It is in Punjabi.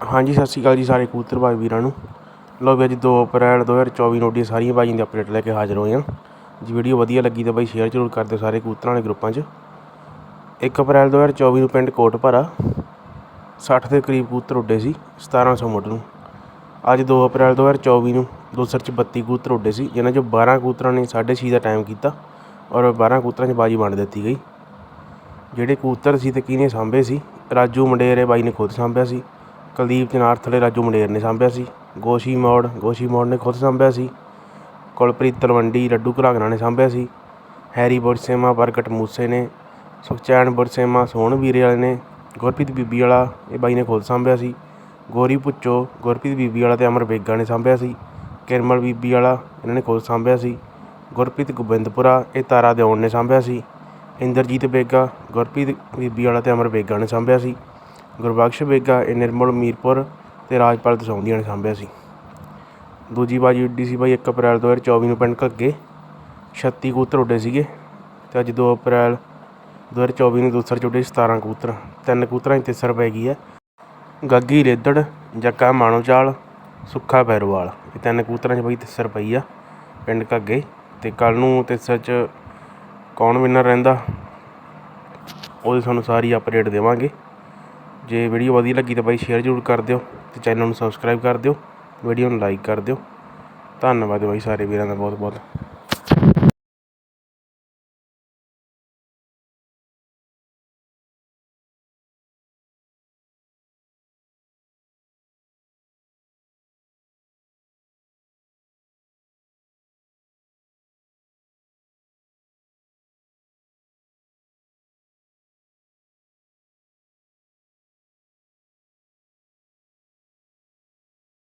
ਹਾਂਜੀ, ਸਤਿ ਸ਼੍ਰੀ ਅਕਾਲ ਜੀ ਸਾਰੇ ਕਬੂਤਰ ਵੀਰਾਂ ਨੂੰ। ਲਓ ਵੀ ਅੱਜ 2 ਅਪ੍ਰੈਲ 2024 ਨੂੰ ਦੀਆਂ ਸਾਰੀਆਂ ਬਾਜੀਆਂ ਦੀ ਅਪਡੇਟ ਲੈ ਕੇ ਹਾਜ਼ਰ ਹੋਏ ਹਾਂ। ਜੀ ਵੀਡੀਓ ਵਧੀਆ ਲੱਗੀ ਤਾਂ ਬਾਈ ਸ਼ੇਅਰ ਜ਼ਰੂਰ ਕਰ ਦਿਓ ਸਾਰੇ ਕਬੂਤਰਾਂ ਵਾਲੇ ਗਰੁੱਪਾਂ 'ਚ। 1 ਅਪ੍ਰੈਲ 2024 ਨੂੰ ਪਿੰਡ ਕੋਟਪਰਾ 60 ਦੇ ਕਰੀਬ ਕਬੂਤਰ ਉੱਡੇ ਸੀ 1700 ਮੁੱਢ ਨੂੰ। ਅੱਜ 2 ਅਪ੍ਰੈਲ 2024 ਨੂੰ ਦੋਸਰ 'ਚ 32 ਕਬੂਤਰ ਉੱਡੇ ਸੀ, ਜਿਨ੍ਹਾਂ 'ਚੋਂ 12 ਕਬੂਤਰਾਂ ਨੇ 6:30 ਦਾ ਟਾਈਮ ਕੀਤਾ ਔਰ 12 ਕਬੂਤਰਾਂ 'ਚ ਬਾਜੀ ਵੰਡ ਦਿੱਤੀ ਗਈ। ਜਿਹੜੇ ਕਬੂਤਰ ਸੀ ਤੇ ਕਿਹਨੇ ਸਾਂਭੇ ਸੀ, ਰਾਜੂ ਮੰਡੇਰੇ ਬਾਈ ਨੇ ਖੁਦ ਸਾਂਭਿਆ ਸੀ। ਕੁਲਦੀਪ ਚਨਾਰ ਥਲੇ ਰਾਜੂ ਮੰਡੇਰ ਨੇ ਸਾਂਭਿਆ ਸੀ, ਗੋਸ਼ੀ ਮੋੜ ਗੋਸ਼ੀ ਮੋੜ ਨੇ ਖੁਦ ਸਾਂਭਿਆ ਸੀ, ਕੁਲਪ੍ਰੀਤ ਤਲਵੰਡੀ ਲੱਡੂ ਘਰਾਗਣਾ ਨੇ ਸਾਂਭਿਆ ਸੀ, ਹੈਰੀ ਬੁਰਸੇਮਾ ਪ੍ਰਗਟ ਮੂਸੇ ਨੇ, ਸੁਖਚੈਨ ਬੁਰਸੇਮਾ, ਸੋਹਣ ਵੀਰੇ ਵਾਲੇ ਨੇ, ਗੁਰਪ੍ਰੀਤ ਬੀਬੀ ਵਾਲਾ, ਇਹ ਬਾਈ ਨੇ ਖੁਦ ਸਾਂਭਿਆ ਸੀ, ਗੋਰੀ ਭੁੱਚੋ, ਗੁਰਪ੍ਰੀਤ ਬੀਬੀ ਵਾਲਾ ਤੇ ਅਮਰ ਬੇਗਾ ਨੇ ਸਾਂਭਿਆ ਸੀ, ਕਿਰਮਲ ਬੀਬੀ ਵਾਲਾ, ਇਹਨਾਂ ਨੇ ਖੁਦ ਸਾਂਭਿਆ ਸੀ, ਗੁਰਪ੍ਰੀਤ ਗੋਬਿੰਦਪੁਰਾ, ਇਹ ਤਾਰਾ ਦਿਓਣ ਨੇ ਸਾਂਭਿਆ ਸੀ, ਇੰਦਰਜੀਤ ਬੇਗਾ ਗੁਰਪ੍ਰੀਤ ਬੀਬੀ ਵਾਲਾ ਤੇ ਅਮਰ ਬੇਗਾ ਨੇ ਸਾਂਭਿਆ ਸੀ ਗੁਰਬਖਸ਼ ਬੇਗਾ, ਇਹ ਨਿਰਮਲ ਮੀਰਪੁਰ ਅਤੇ ਰਾਜਪਾਲ ਦਸੌਂਦੀਆਂ ਨੇ ਸਾਂਭਿਆ ਸੀ। ਦੂਜੀ ਬਾਜੀ ਉੱਡੀ ਸੀ ਬਾਈ ਇੱਕ ਅਪ੍ਰੈਲ 2024 ਨੂੰ ਪਿੰਡ ਘੱਗੇ। 36 ਕਬੂਤਰ ਉੱਡੇ ਸੀਗੇ ਅਤੇ ਅੱਜ ਦੋ ਅਪ੍ਰੈਲ 2024 ਨੂੰ ਦੂਸਰ 'ਚ ਉੱਡੇ 17 ਕਬੂਤਰ। ਤਿੰਨ ਕਬੂਤਰਾਂ 'ਚ ਤਿਸਰ ਪੈ ਗਈ ਹੈ। ਗੱਗੀ ਰੇਦੜ ਜੱਗਾ ਮਾਣੋਚਾਲ, ਸੁੱਖਾ ਬੈਰੋਵਾਲ ਇਹ ਤਿੰਨ ਕਬੂਤਰਾਂ 'ਚ ਬਾਈ ਤਿਸਰ ਪਈ ਆ ਪਿੰਡ ਘੱਗੇ ਅਤੇ ਕੱਲ੍ਹ ਨੂੰ ਤਿੱਸਰ 'ਚ ਕੌਣ ਵਿਨਰ ਰਹਿੰਦਾ, ਉਹਦੀ ਤੁਹਾਨੂੰ ਸਾਰੀ ਅਪਡੇਟ ਦੇਵਾਂਗੇ। ਜੇ ਵੀਡੀਓ ਵਧੀਆ ਲੱਗੀ ਤਾਂ ਬਾਈ ਸ਼ੇਅਰ ਜ਼ਰੂਰ ਕਰ ਦਿਓ ਤੇ ਚੈਨਲ ਨੂੰ ਸਬਸਕ੍ਰਾਈਬ ਕਰ ਦਿਓ, ਵੀਡੀਓ ਨੂੰ ਲਾਈਕ ਕਰ ਦਿਓ। ਧੰਨਵਾਦ ਬਾਈ ਸਾਰੇ ਵੀਰਾਂ ਦਾ ਬਹੁਤ ਬਹੁਤ